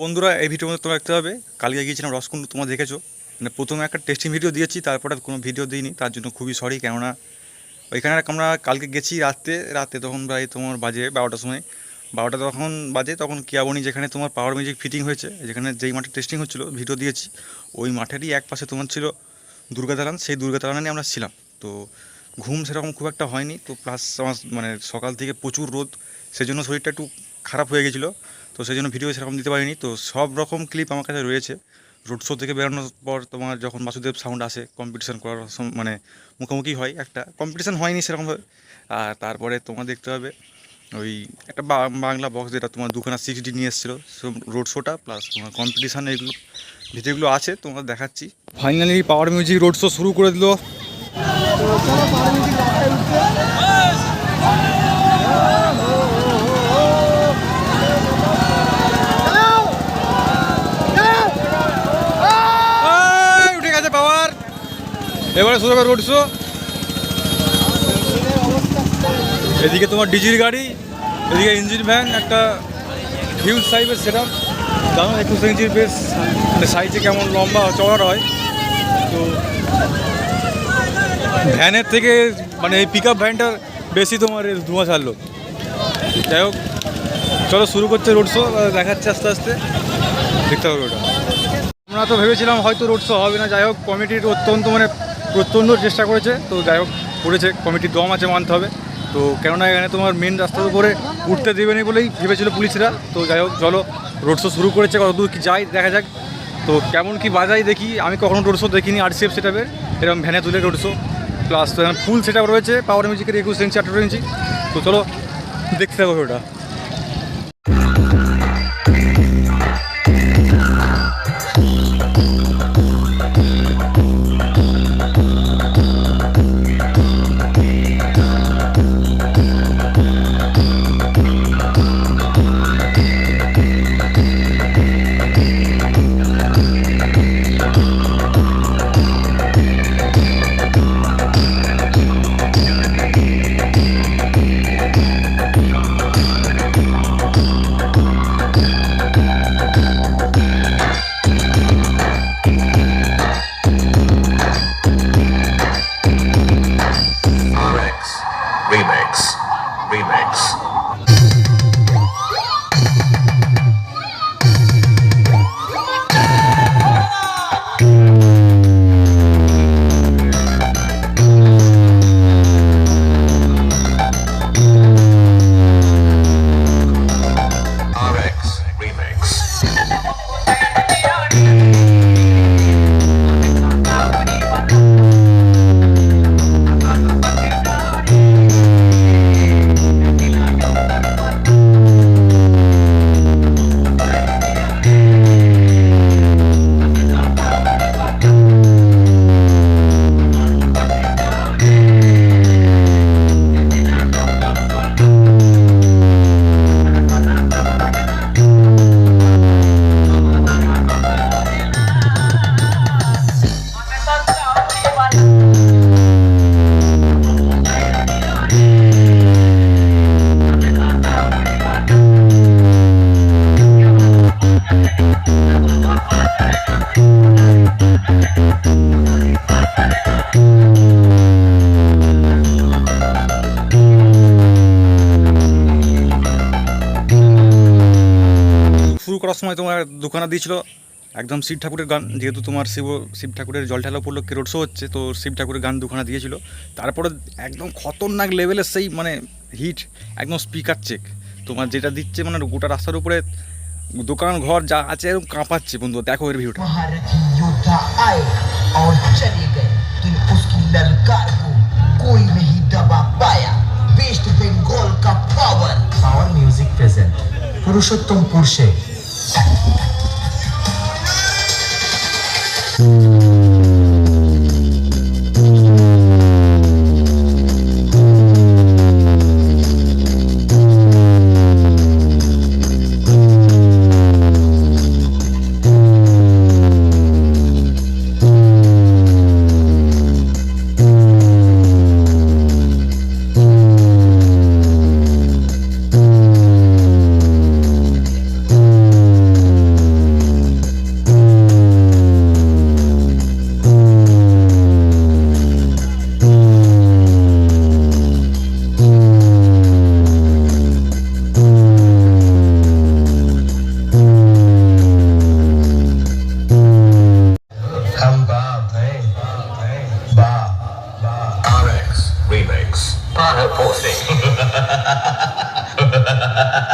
বন্ধুরা, এই ভিডিওর মধ্যে তোমরা দেখতে হবে কালকে গিয়েছিলাম রসকুন্ড, তোমরা দেখেছ? মানে প্রথমে একটা টেস্টিং ভিডিও দিয়েছি, তারপরে কোনো ভিডিও দিইনি, তার জন্য খুবই সরি কেননা ওইখানে আমরা কালকে গেছি রাতে রাতে তখন প্রায় তোমার বাজে বারোটার সময়। বারোটা তখন বাজে, তখন কিয়াবনি যেখানে তোমার পাওয়ার মিউজিক ফিটিং হয়েছে, যেখানে যেই মাঠে টেস্টিং হচ্ছিল ভিডিও দিয়েছি, ওই মাঠেরই এক পাশে তোমার ছিল দুর্গা দালান, সেই দুর্গা দালানে আমরা ছিলাম। তো ঘুম সেরকম খুব একটা হয়নি, তো প্লাস আমার মানে সকাল থেকে প্রচুর রোদ, সেজন্য শরীরটা একটু খারাপ হয়ে গেছিল। তো সেই জন্য ভিডিও সেরকম দিতে পারিনি। তো সব রকম ক্লিপ আমার কাছে রয়েছে। রোড শো থেকে বেরোনোর পর তোমার যখন বাসুদেব সাউন্ড আসে কম্পিটিশান করার মানে মুখোমুখি হয় একটা। কম্পিটিশান হয়নি সেরকমভাবে আর তারপরে তোমার দেখতে হবে, ওই একটা বাংলা বক্স যেটা তোমার দুখানা সিক্স ডি নিয়ে এসেছিল রোড শোটা প্লাস তোমার কম্পিটিশান এগুলো, ভিডিওগুলো আছে, তোমার দেখাচ্ছি। Finally power music road show শুরু করে দিল এই, উঠে গেছে পাওয়ার এবারে রোড শো এদিকে তোমার ডিজির গাড়ি, এদিকে ইঞ্জিন ভ্যান একটা হিউজ সাইজের সেটআপ জানো একুশ ইঞ্চির বেশ মানে সাইজে কেমন লম্বা চড়ার হয়। তো ভ্যানের থেকে মানে এই পিক আপ ভ্যানটার বেশি তোমার ধোঁয়া ছাড়লো। যাই হোক, চলো শুরু করছে রোড শো দেখাচ্ছে আস্তে আস্তে। দেখতে হবে ওটা। আমরা তো ভেবেছিলাম হয়তো রোড শো হবে না। যাই হোক কমিটির অত্যন্ত মানে প্রত্যন্ত চেষ্টা করেছে, তো যাই হোক, করেছে, কমিটির দম আছে, মানতে হবে। তো কেননা এখানে তোমার মেন রাস্তার উপরে উঠতে দেবে না বলেই ভেবেছিল পুলিশরা। তো যাই হোক, চলো রোড শো শুরু করেছে, কতদূর কি যাই দেখা যাক। তো কেমন কি বাজাই দেখি, আমি কখনো রোড শো দেখিনি আর সিএফ সেটাপের এরকম ভ্যানে তুলে road show plus full set রয়েছে পাওয়ার মিউজিকের একুশ ইঞ্চি আঠেরো ইঞ্চি তো চলো, দেখতে হবে ওটা সময় তোমার দোকানা দিয়েছিল একদম শিব ঠাকুরের গান যেহেতু তোমার শিব শিব ঠাকুরের জল ঢালা পড়ল রোড শো হচ্ছে তো শিব ঠাকুরের গান দুখানা দিয়েছিল। তারপরে একদম খতরনাক লেভেলের সেই মানে হিট একদম স্পিকার চেক তোমার যেটা দিচ্ছে মানে গোটা রাস্তার উপরে দোকান ঘর যা আছে এরকম কাঁপাচ্ছে বন্ধু দেখো এর ভিউটা পুরুষোত্তম পুরুষে Mm. poor thing.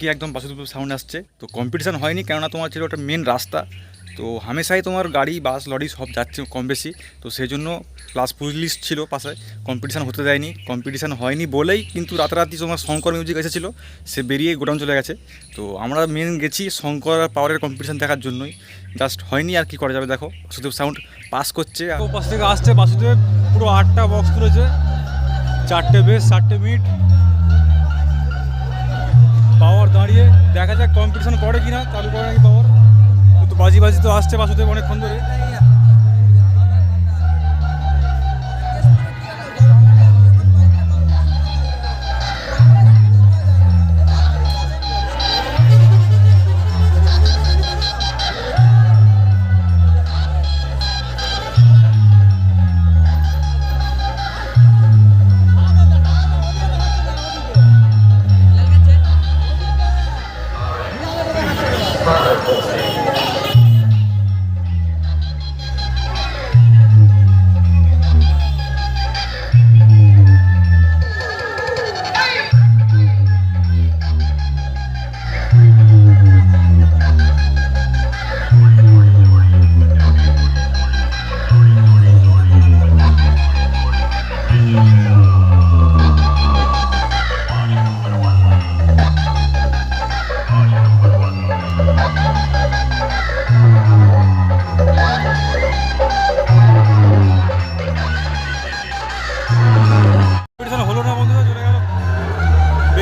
মুখোমুখি একদম বাসুদেব সাউন্ড আসছে? তো কম্পিটিশান হয়নি, কেননা তোমার ছিল ওটা মেন রাস্তা। তো হামেশাই তোমার গাড়ি, বাস, লরি সব যাচ্ছে কম বেশি। তো সেই জন্য প্লাস পুলিশ ছিল পাশে। কম্পিটিশান হতে দেয়নি। কম্পিটিশান হয়নি বলেই কিন্তু রাতারাতি তোমার শঙ্কর মিউজিক এসেছিল। সে বেরিয়ে গোডাউন চলে গেছে। তো আমরা মেন গেছি শঙ্কর পাওয়ারের কম্পিটিশান দেখার জন্যই। জাস্ট হয়নি আর কি করা যাবে দেখো। বাসুদেব সাউন্ড পাস করছে পাশ থেকে আসছে। বাসুদেব পুরো আটটা বক্স তুলেছে। চারটে বেস চারটে মিট। পাওয়ার দাঁড়িয়ে দেখা যাক কম্পিটিশন করে কিনা চালু করে নাকি পাওয়ার। কিন্তু বাজি বাজি তো আসছে বাসুদেব অনেকক্ষণ ধরে।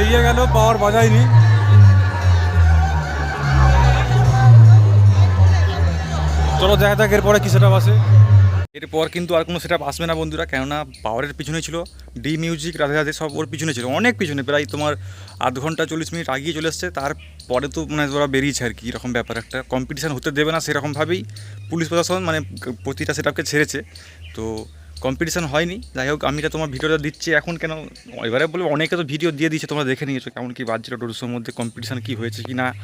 বেরিয়ে গেল, পাওয়ার বাজায়নি। চলো দেখা যাক এরপরে কি সেটা বাসে এরপর কিন্তু আর কোনো সেটা আসবে না বন্ধুরা, কেননা পাওয়ারের পিছনে ছিল ডি মিউজিক রাধে রাধে, সব ওর পিছনে ছিল, অনেক পিছনে, প্রায় তোমার আধ ঘণ্টা চল্লিশ মিনিট আগিয়ে চলে এসছে তারপরে তো মানে ওরা বেরিয়েছে আর কি, এরকম ব্যাপার একটা। কম্পিটিশান হতে দেবে না সেরকমভাবেই, পুলিশ প্রশাসন মানে প্রতিটা সেটআপকে ছেড়েছে, তো কম্পিটিশান হয়নি। যাই হোক আমি এটা তোমার ভিডিওটা দিচ্ছি। এখন কেন? এবারে বলব, অনেকে তো ভিডিও দিয়ে দিচ্ছে তোমরা দেখে নিয়েছো কেমন কি বাজছিল ডোরসোর মধ্যে কম্পিটিশান কী হয়েছে কি না,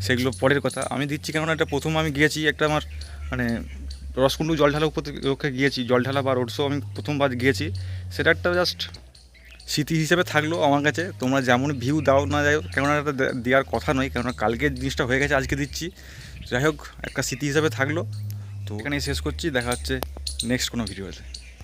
সেগুলো পরের কথা। আমি দিচ্ছি কেননা, এটা প্রথম আমি গিয়েছি একটা আমার মানে রসকুন্ডু জল ঢালা উপলক্ষে গিয়েছি, জল ঢালা বা রোড শো আমি প্রথমবার গিয়েছি। সেটা একটা জাস্ট স্মৃতি হিসেবে থাকল আমার কাছে। তোমরা যেমন ভিউ দাও না, যাই হোক, কেননা দে- দেওয়ার কথা নয়, কেননা কালকে জিনিসটা হয়ে গেছে, আজকে দিচ্ছি। যাই হোক একটা স্মৃতি হিসেবে থাকল। তো এখানেই শেষ করছি, দেখা হচ্ছে নেক্সট কোনো ভিডিওতে